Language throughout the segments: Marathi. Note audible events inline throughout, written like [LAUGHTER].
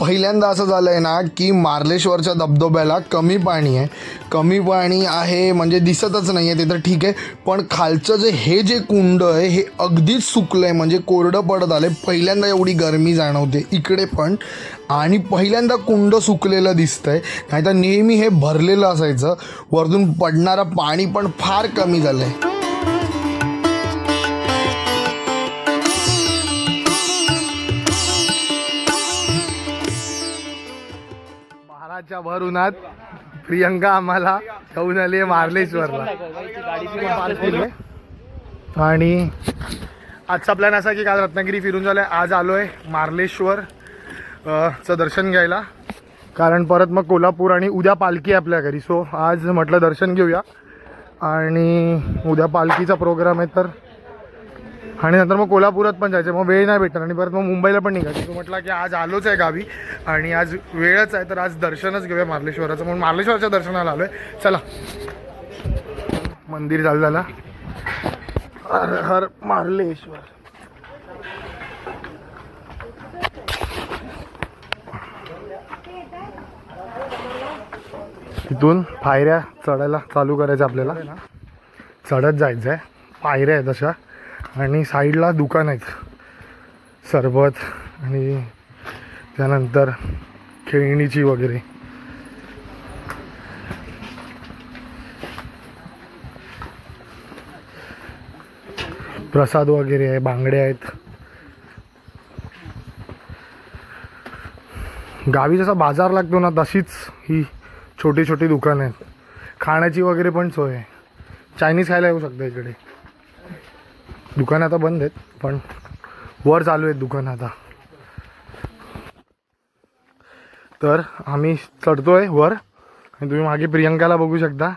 पहिल्यांदा असं झालं आहे ना की मार्लेश्वरच्या धबधब्याला कमी पाणी आहे. कमी पाणी आहे म्हणजे दिसतच नाही आहे ते तर ठीक आहे. पण खालचं जे हे जे कुंड आहे हे अगदीच सुकलं आहे म्हणजे कोरडं पडत आलं आहे पहिल्यांदा एवढी गरमी जाणवते इकडे पण. आणि पहिल्यांदा कुंड सुकलेलं दिसतंय. नाही तर नेहमी हे भरलेलं असायचं. वरतून पडणारं पाणी पण फार कमी झालं आहे बाराच्या भर उन्हात प्रियंका आम्हाला घेऊन आली आहे मार्लेश्वरला आणि आजचा प्लॅन असा की काल रत्नागिरी फिरून झालं आज आलो आहे मार्लेश्वर चं दर्शन घ्यायला. कारण परत मग कोल्हापूर आणि उद्या पालखी आहे आपल्या घरी. सो आज म्हटलं दर्शन घेऊया. आणि उद्या पालखीचा प्रोग्राम आहे तर आणि नंतर मग कोल्हापुरात पण जायचं मग वेळ नाही भेटणार आणि परत मग मुंबईला पण निघायचं. तो म्हटला की आज आलोच आहे गावी आणि आज वेळच आहे तर आज दर्शनच घेऊया मार्लेश्वराचं. म्हणून मार्लेश्वराच्या दर्शनाला आलो आहे चला. मंदिर झालं झाला. हर हर मार्लेश्वर. तिथून पायऱ्या चढायला चालू करायचं आपल्याला. चढत जायचं आहे पायऱ्या आहेत अशा. आणि साईडला दुकान आहेत. सरबत आणि त्यानंतर खेळणीची वगैरे. प्रसाद वगैरे आहे बांगडे आहेत. गावी जसा बाजार लागतो ना तशीच ही छोटी छोटी दुकानं आहेत. खाण्याची वगैरे पण सोय आहे. चायनीज खायला येऊ शकतं इकडे. दुकानं आता बंद आहेत पण वर चालू आहेत दुकान आता. तर आम्ही चढतोय वर. आणि तुम्ही मागे प्रियंकाला बघू शकता.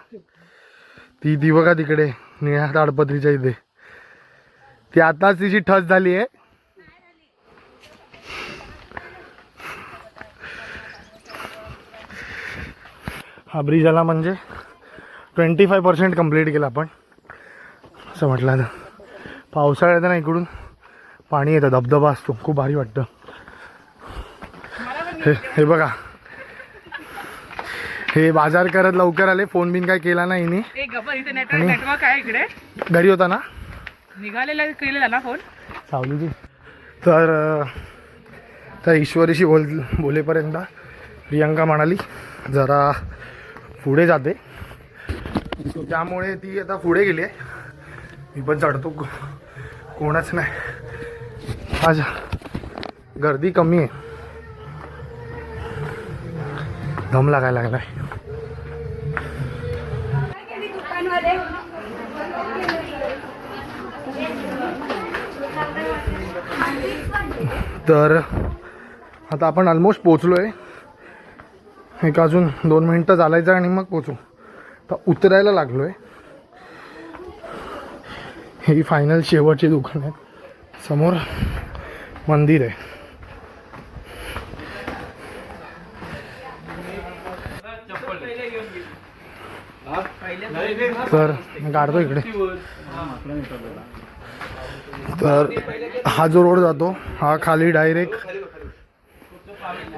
ती ती बघा तिकडे निळ्या ताडपत्रीच्या इथे. ती आताच तिची ठस झाली आहे. हा ब्रिज आला म्हणजे ट्वेंटी फाय पर्सेंट कंप्लीट केला आपण. असं म्हटलं आता. पावसाळ्यात ना इकडून पाणी येतं धबधबा असतो खूप भारी वाटतं. हे हे बघा. हे बाजार करत लवकर आले फोन बिन काय केला नाही हिने. एक गप्पा इथे नेटवर्क नेटवर्क आहे इकडे. घरी होता ना? निघालेला केलेला ना फोन. सावलीची तर त्या ईश्वरीशी बोल बोलेपर्यंत प्रियंका म्हणाली जरा पुढे जाते. त्यामुळे ती आता पुढे गेली आहे. मी पण चढतो. कोणच नाही. आज गर्दी कमी आहे. दम लागायला लागलाय. तर आता आपण ऑलमोस्ट पोचलो आहे एक अजून दोन मिनटं चालायचं आणि मग पोचू तर उतरायला लागलो आहे ही फायनल शेवटची दुकान आहे. समोर मंदिर आहे. तर काढतो इकडे. तर हा जो रोड जातो हा खाली डायरेक्ट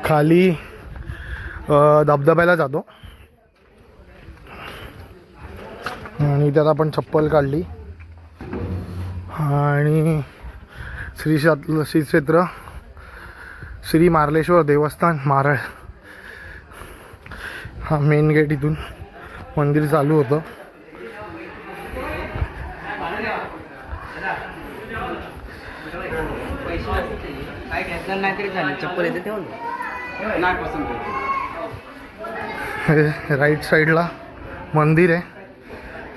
खाली धबधब्याला जातो. आणि त्यात आपण चप्पल काढली. आणि श्री शात- श्री क्षेत्र श्री मार्लेश्वर देवस्थान मारळ. हा मेन गेट इथून मंदिर चालू होतं. राईट साईडला मंदिर आहे.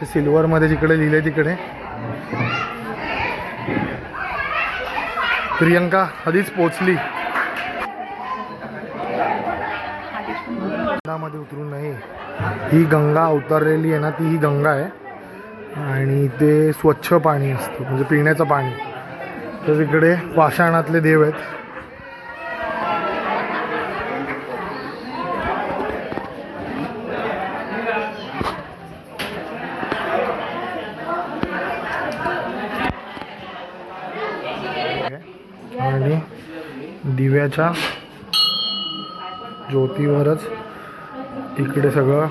ते सिल्वरमध्ये जिकडे लिहिले तिकडे. प्रियंका आधीच पोचली. मध्ये उतरू नये. ही गंगा अवतरलेली आहे ना ती ही गंगा आहे. आणि ते स्वच्छ पाणी असतं म्हणजे पिण्याचं पाणी. तर तिकडे पाषाणातले देव आहेत आणि दिव्याच्या ज्योतीवरच इकडे सगळं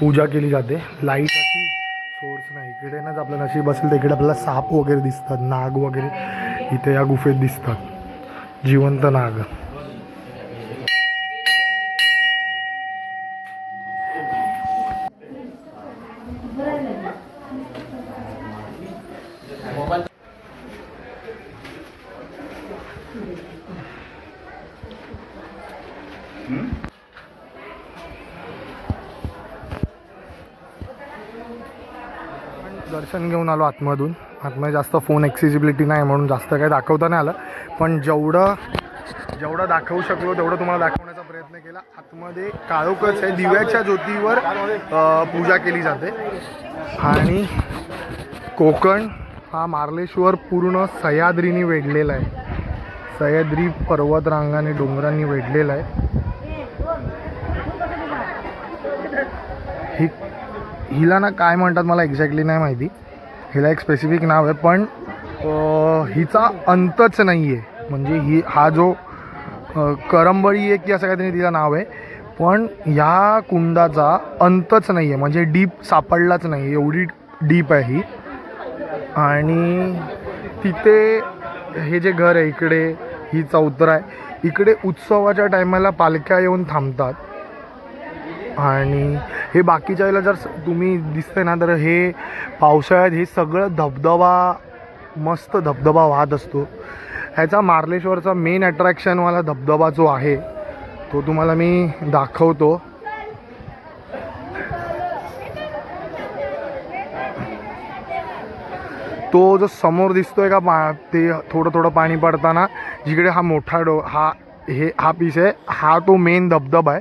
पूजा केली जाते. लाइट अशी सोर्स नाही. इकडे नाच आपलं नशीब असेल तर इकडे आपल्याला साप वगैरे दिसतात नाग वगैरे. इथे या गुफेत दिसतात. जिवंत नाग. दर्शन घेऊन आलो आतमधून. आतमध्ये जास्त फोन ॲक्सेसिबिलिटी नाही म्हणून जास्त काही दाखवता नाही आलं. पण जेवढं जेवढं दाखवू शकलो तेवढं तुम्हाला दाखवण्याचा प्रयत्न केला. आतमध्ये काळोखच आहे. दिव्याच्या ज्योतीवर पूजा केली जाते. आणि कोकण हा मार्लेश्वर पूर्ण सह्याद्रीने वेढलेला आहे. सह्याद्री पर्वतरांगाने डोंगरांनी वेढलेला आहे ही हिला ना काय म्हणतात मला एक्झॅक्टली नाही माहिती. हिला एक स्पेसिफिक नाव आहे पण हिचा अंतच नाही आहे म्हणजे ही हा जो करंबळी आहे की असं काहीतरी तिचं नाव आहे पण ह्या कुंडाचा अंतच नाही आहे म्हणजे डीप सापडलाच नाही. एवढी डीप आहे ही. आणि तिथे हे जे घर आहे इकडे ही चौतर आहे इकडे उत्सवाच्या टायमाला पालख्या येऊन थांबतात. आणि हे बाकीच्या वेळेला जर तुम्ही दिसते ना तर हे पावसाळ्यात हे सगळं धबधबा मस्त धबधबा वाहत असतो. ह्याचा मार्लेश्वरचा मेन अट्रॅक्शनवाला धबधबा जो आहे तो तुम्हाला मी दाखवतो. तो जो समोर दिसतोय का पा ते थोडं थोडं पाणी पडताना जिकडे हा मोठा डो हा हे हा पीस आहे हा तो मेन धबधबा आहे.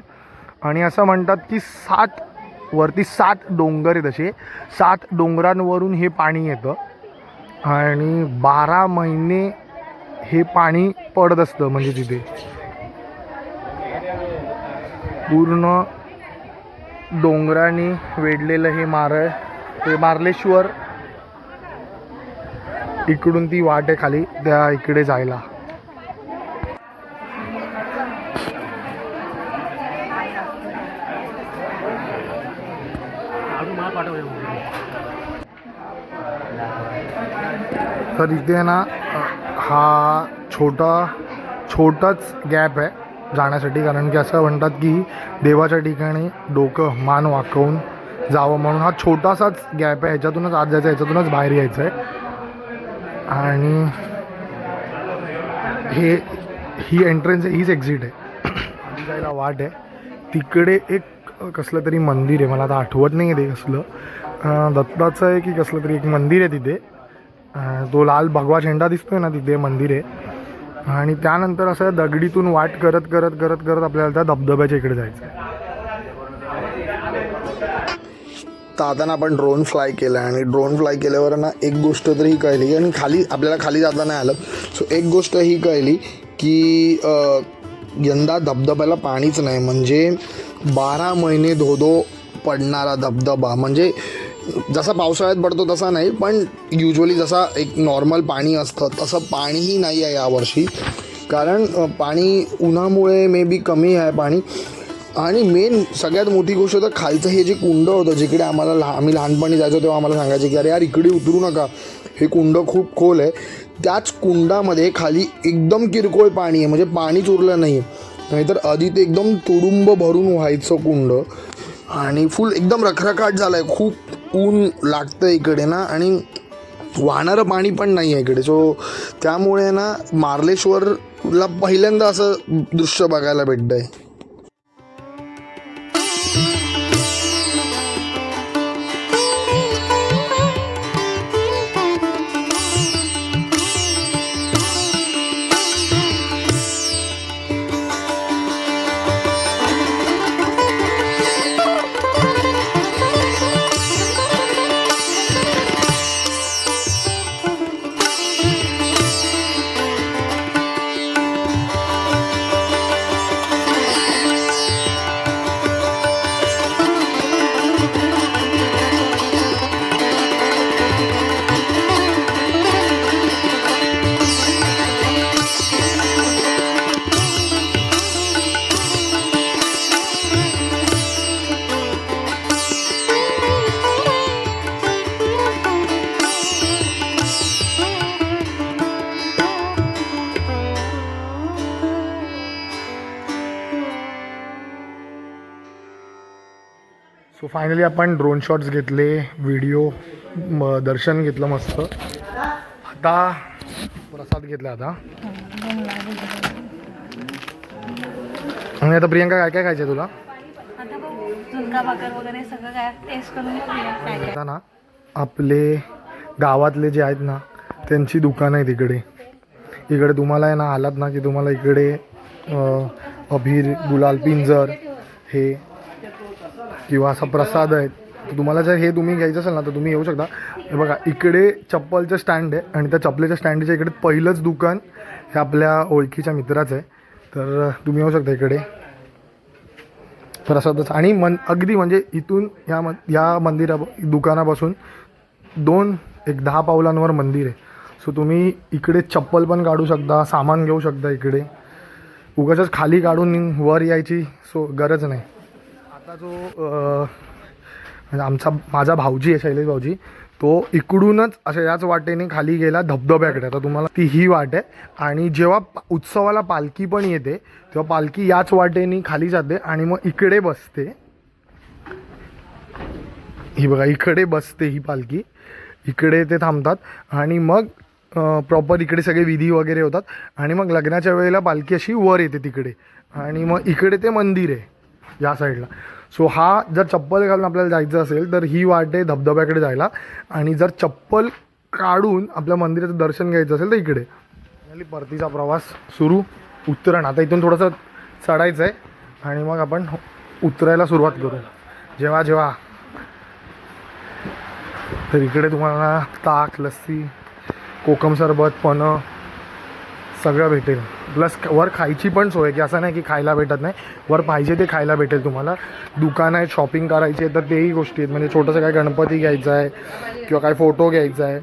आणि असं म्हणतात की सात वरती सात डोंगर आहेत असे. सात डोंगरांवरून हे पाणी येतं. आणि बारा महिने हे पाणी पडत असतं म्हणजे तिथे. पूर्ण डोंगराने वेढलेलं हे मारळ ते मार्लेश्वर. इकडून ती वाट आहे खाली त्या इकडे जायला. तर इथे ना हा छोटा छोटाच गॅप आहे जाण्यासाठी. कारण की असं म्हणतात की देवाच्या ठिकाणी डोकं मान वाकवून जावं म्हणून हा छोटासाच गॅप आहे. ह्याच्यातूनच आत जायचं आहे ह्याच्यातूनच बाहेर यायचं आहे. आणि हे ही एंट्रन्स आहे हीच एक्झिट आहे. [COUGHS] जायला वाट आहे. तिकडे एक कसलं तरी मंदिर आहे. मला आता आठवत नाही आहे ते कसलं. दत्ताचं आहे की कसलं तरी एक मंदिर आहे तिथे. तो लाल भगवा झेंडा दिसतोय ना तिथे मंदिर. आहे आणि त्यानंतर असं दगडीतून वाट करत करत करत करत आपल्याला त्या धबधब्याच्या इकडे जायचं आहे तर आता आपण ड्रोन फ्लाय केला आणि ड्रोन फ्लाय केल्यावर ना एक गोष्ट तरी ही कळली आणि खाली आपल्याला खाली जाता नाही आलं. सो एक गोष्ट ही कळली की यंदा धबधब्याला पाणीच नाही. म्हणजे बारा महिने धोधो पडणारा धबधबा. म्हणजे जसा पावसाळ्यात पडतो तसा नाही पण युजली जसा एक नॉर्मल पाणी असतं तसं पाणीही नाही आहे यावर्षी. कारण पाणी उन्हामुळे मे बी कमी आहे पाणी. आणि मेन सगळ्यात मोठी गोष्ट तर खालचं हे जे कुंड होतं जिकडे आम्हाला लहा आम्ही लहानपणी जायचो तेव्हा आम्हाला सांगायचे की अरे यार इकडे उतरू नका. हे कुंड खूप खोल आहे. त्याच कुंडामध्ये खाली एकदम किरकोळ पाणी आहे म्हणजे पाणीच उरलं नाही. नाहीतर आधी ते एकदम तुडुंब भरून व्हायचं कुंड. आणि फुल एकदम रखरखाट झाला आहे खूप ऊन लागतं इकडे ना आणि वाहणारं पाणी पण नाही आहे इकडे. सो त्यामुळे ना मार्लेश्वरला पहिल्यांदा असं दृश्य बघायला भेटतं आहे फायनली आपण ड्रोन शॉट्स घेतले व्हिडिओ म दर्शन घेतलं मस्त. आता प्रसाद घेतला आता. आणि आता प्रियंका काय काय खायचं तुला? आता ना आपले गावातले जे आहेत ना त्यांची दुकानं आहेत इकडे. इकडे तुम्हाला आहे ना आलात ना की तुम्हाला इकडे अभीर गुलाल पिंजर हे किंवा असा प्रसाद आहे तर तुम्हाला जर हे तुम्ही घ्यायचं असेल ना तर तुम्ही येऊ शकता. हे बघा इकडे चप्पलचं स्टँड आहे आणि त्या चपलेच्या स्टँडच्या इकडे पहिलंच दुकान हे आपल्या ओळखीच्या मित्राचं आहे. तर तुम्ही येऊ शकता इकडे. प्रसादच. आणि मन अगदी म्हणजे इथून या मन या मंदिरा दुकानापासून दोन एक दहा पावलांवर मंदिर आहे. सो तुम्ही इकडे चप्पल पण काढू शकता सामान घेऊ शकता इकडे. उगाच खाली काढून वर यायची सो गरज नाही. आता जो म्हणजे आमचा माझा भाऊजी आहे शैलेश भाऊजी तो इकडूनच अशा याच वाटेने खाली गेला धबधब्याकडे. आता तुम्हाला ती ही वाट आहे. आणि जेव्हा उत्सवाला पालखी पण येते तेव्हा पालखी याच वाटेने खाली जाते आणि मग इकडे बसते. ही बघा इकडे बसते ही पालखी. इकडे ते थांबतात. आणि मग प्रॉपर इकडे सगळे विधी वगैरे होतात. आणि मग लग्नाच्या वेळेला पालखी अशी वर येते तिकडे. आणि मग इकडे ते मंदिर आहे या साईडला सो हा जर चप्पल घालून आपल्याला जायचं असेल तर ही वाट आहे धबधब्याकडे जायला. आणि जर चप्पल काढून आपल्या मंदिराचं दर्शन घ्यायचं असेल तर इकडे. परतीचा प्रवास सुरू. उतरण. आता इथून थोडंसं चढायचं आहे. आणि मग आपण उतरायला सुरुवात करू. जेव्हा जेव्हा. तर इकडे तुम्हाला ताक लस्सी कोकम सरबत पनं सगळं भेटेल. प्लस वर खायची पण सोय की असं नाही की खायला भेटत नाही. वर पाहिजे ते खायला भेटेल तुम्हाला. दुकानं आहेत शॉपिंग करायची आहे तर तेही गोष्टी आहेत. म्हणजे छोटंसं काय गणपती घ्यायचं आहे किंवा काय फोटो घ्यायचा आहे.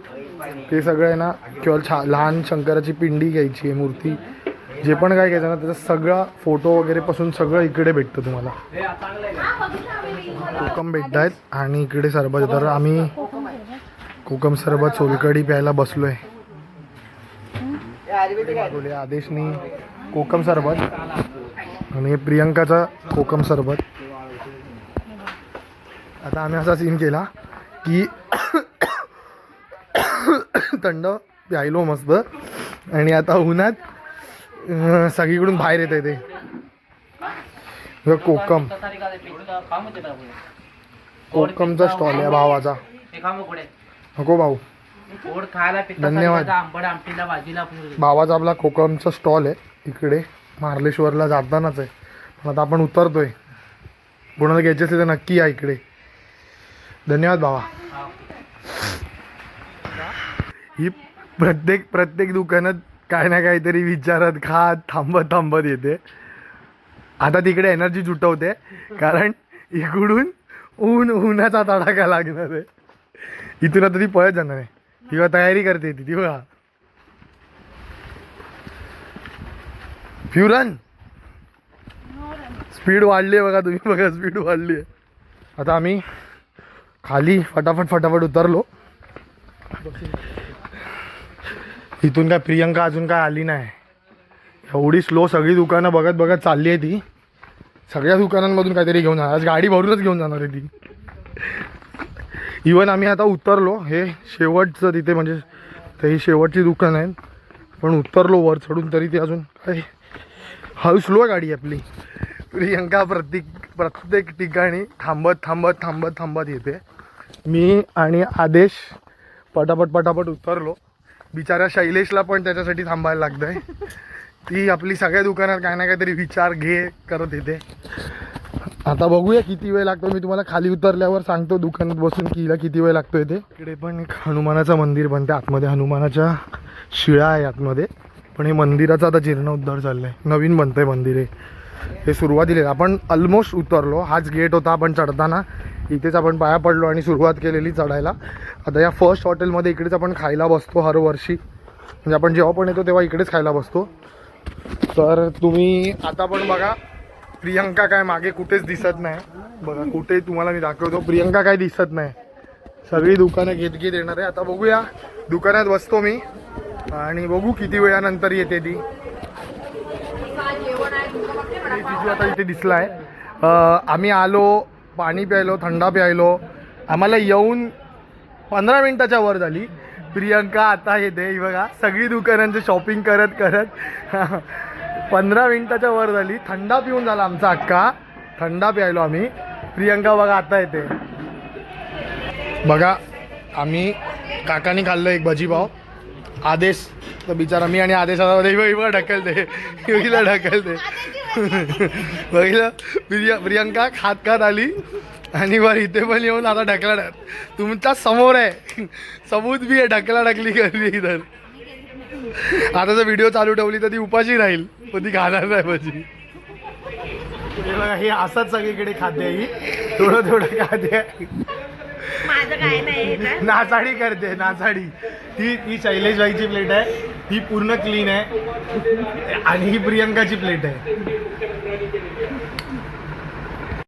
ते सगळं आहे ना किंवा छा लहान शंकराची पिंडी घ्यायची आहे मूर्ती. जे पण काय घ्यायचं ना त्याचा सगळा फोटो वगैरेपासून सगळं इकडे भेटतं तुम्हाला. कोकम भेटत आहेत आणि इकडे सरबत तर आम्ही कोकम सरबत सोलकडी प्यायला बसलो आहे मागवले आदेशनी कोकम सरबत आणि प्रियंकाचा कोकम सरबत. आता आम्ही असा सीन केला की थंड प्यायलो मस्त. आणि आता उन्हात सगळीकडून बाहेर येत आहे ते कोकम. कोकमचा स्टॉल आहे भावाचा. नको भाऊ. गोड खायला धन्यवाद. आंबड आमटीला भाजीला भावाचा आपला कोकमचा स्टॉल आहे. इकडे मार्लेश्वरला जातानाच आहे. पण आता आपण उतरतोय. कोणाला घ्यायचे असेल तर नक्की या इकडे. धन्यवाद भावा ही प्रत्येक प्रत्येक दुकानात काय ना काहीतरी विचारत खात थांबत थांबत येते. आता तिकडे एनर्जी जुटवते. कारण इकडून ऊन उन्हाचा तडाखा लागणार आहे. इथून आता ती पळत जाणार आहे. किंवा तयारी करते ती ती बघा. फ्युरन स्पीड वाढली आहे बघा तुम्ही बघा स्पीड वाढली आहे आता आम्ही खाली फटाफट फटाफट उतरलो. इथून काय प्रियंका अजून काय आली नाही. एवढी स्लो सगळी दुकानं बघत बघत चालली आहे ती. सगळ्या दुकानांमधून काहीतरी घेऊन जाणार. आज गाडी भरूनच घेऊन जाणार आहे ती. इवन आम्ही आता उतरलो हे शेवटचं तिथे म्हणजे ते ही शेवटची दुकान आहे. पण उतरलो वर चढून तरी ती अजून काय हळू स्लो आहे गाडी आपली. प्रियंका प्रत्येक प्रत्येक ठिकाणी थांबत थांबत थांबत थांबत येते. मी आणि आदेश पटापट पटापट उतरलो. बिचाऱ्या शैलेशला पण त्याच्यासाठी थांबायला लागतं आहे ती आपली सगळ्या दुकानात काय ना काहीतरी विचार घे करत येते. आता बघूया किती वेळ लागतो. मी तुम्हाला खाली उतरल्यावर सांगतो दुकानात बसून की हिला किती वेळ लागतो इथे इकडे पण एक हनुमानाचं मंदिर बनते. आतमध्ये हनुमानाच्या शिळा आहे आतमध्ये. पण हे मंदिराचं आता जीर्णोद्धार चाललं आहे नवीन बनतं आहे मंदिर हे. हे सुरुवातीला आपण ऑलमोस्ट उतरलो. हाच गेट होता आपण चढताना. इथेच आपण पाया पडलो आणि सुरुवात केलेली चढायला. आता या फर्स्ट हॉटेलमध्ये इकडेच आपण खायला बसतो हर वर्षी. म्हणजे आपण जेव्हा पण येतो तेव्हा इकडेच खायला बसतो. तर तुम्ही आता पण बघा. प्रियंका काय मागे कुठेच दिसत नाही. बघा कुठे तुम्हाला मी दाखवतो. प्रियंका काय दिसत नाही. सगळी दुकानं घेत घेत येणार आहे. आता बघूया. दुकानात बसतो मी. आणि बघू किती वेळानंतर येते ती. जिजू आता इथे दिसला आहे आम्ही आलो पाणी प्यायलो थंडा प्यायलो. आम्हाला येऊन पंधरा मिनिटाच्या वर झाली. प्रियंका आता येते. बघा सगळी दुकानांची शॉपिंग करत करत. पंधरा मिनिटाच्या वर झाली. थंडा पिऊन झाला आमचा अक्का. थंडा प्यायलो आम्ही. प्रियंका बघा आता येते. बघा आम्ही काकानी खाल्लं एक भजीपाव आदेश तर बिचारा मी आणि आदेश आता दे. ढकलते ढकल ढकलते बघितलं? प्रिया प्रियंका खात खात आली. आणि वर इथे पण येऊन आता ढकला ढक तुमच्यासमोर आहे. सबूत बी आहे ढकला ढकली करली इधर आता जर व्हिडिओ चालू ठेवली तर ती उपाशी राहील. पण ती खाणार नाही भजी हे बघा हे असंच सगळीकडे खाते आहे ही. थोडं थोडं खाते आहे. माझं काय नाही ना नाचाडी करते नाचाडी ही ही शैलेश बाईची प्लेट आहे. ही पूर्ण क्लीन आहे. आणि ही प्रियंकाची प्लेट आहे.